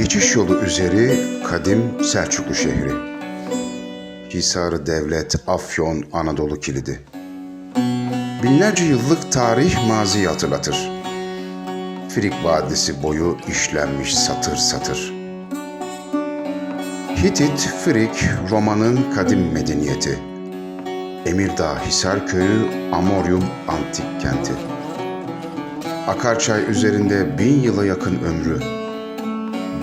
Geçiş yolu üzeri kadim Selçuklu şehri. Hisarı devlet, Afyon, Anadolu kilidi. Binlerce yıllık tarih maziyi hatırlatır. Frig Vadisi boyu işlenmiş satır satır. Hitit, Frig, Roma'nın kadim medeniyeti. Emirdağ Hisar Köyü, Amorium antik kenti. Akarçay üzerinde bin yıla yakın ömrü.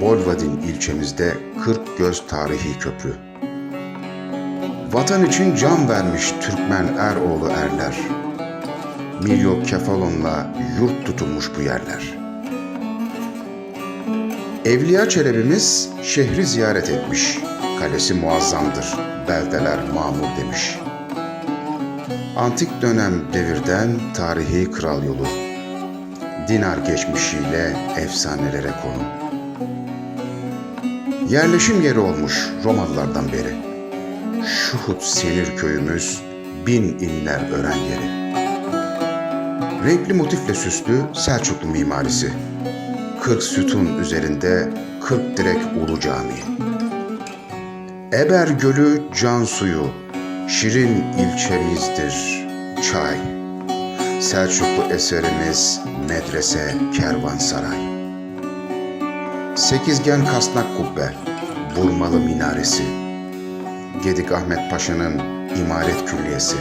Bolvadin ilçemizde 40 göz tarihi köprü. Vatan için can vermiş Türkmen eroğlu erler. Milyo Kefalon'la yurt tutulmuş bu yerler. Evliya Çelebi'miz şehri ziyaret etmiş. Kalesi muazzamdır, beldeler mamur demiş. Antik dönem devirden tarihi kral yolu. Dinar geçmişiyle efsanelere konu. Yerleşim yeri olmuş Romalılardan beri. Şuhut Senir köyümüz bin inler ören yeri. Renkli motifle süslü Selçuklu mimarisi. 40 sütun üzerinde 40 direk Ulu Camii. Eber Gölü can suyu, şirin ilçemizdir çay. Selçuklu eserimiz medrese kervansaray. Sekizgen kasnak kubbe, burmalı minaresi. Gedik Ahmet Paşa'nın imaret külliyesi.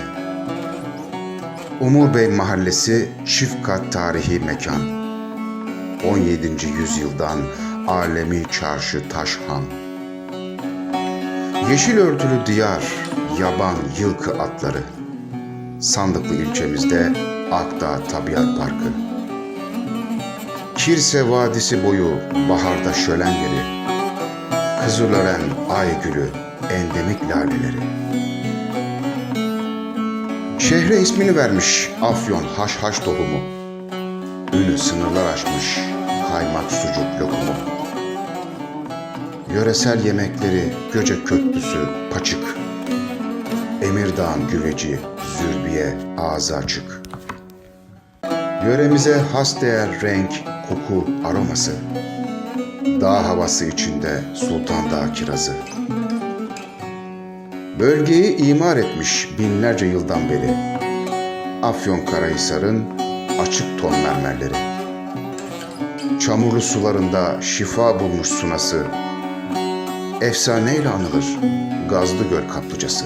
Umur Bey Mahallesi çift kat tarihi mekan. 17. yüzyıldan alemi çarşı Taşhan. Yeşil örtülü diyar, yaban yılkı atları. Sandıklı ilçemizde Akdağ Tabiat Parkı. Kirse Vadisi boyu baharda şölen yeri. Kızılören ay gülü, endemik laleleri. Şehre ismini vermiş Afyon haşhaş tohumu. Ünü sınırlar aşmış kaymak sucuk lokumu. Yöresel yemekleri Göcek köftüsü, paçık. Emirdağ'ın güveci, zürbiye, ağzı açık. Yöremize has değer renk, koku, aroması. Dağ havası içinde Sultan Dağ kirazı. Bölgeyi imar etmiş binlerce yıldan beri. Afyon Karahisar'ın açık ton mermerleri. Çamurlu sularında şifa bulmuş sunası. Efsaneyle anılır Gazlı Göl kaplıcası.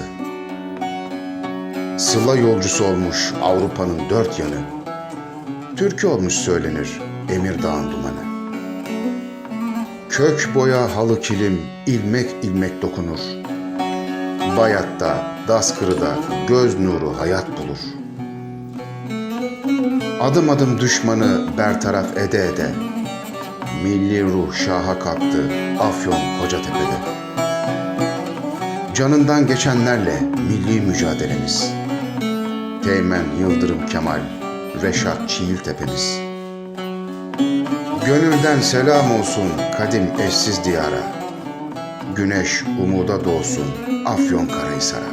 Sıla yolcusu olmuş Avrupa'nın dört yanı. Türkü olmuş söylenir Emirdağ'ın dumanı. Kök boya halı kilim ilmek ilmek dokunur. Bayat'ta, Daskırı'da göz nuru hayat bulur. Adım adım düşmanı bertaraf ede ede, milli ruh şaha kalktı Afyon Kocatepe'de. Canından geçenlerle milli mücadelemiz. Teğmen Yıldırım Kemal, Reşat Çiğiltepe'miz. Gönülden selam olsun kadim eşsiz diyara. Güneş umuda doğsun Afyon Karahisar'a.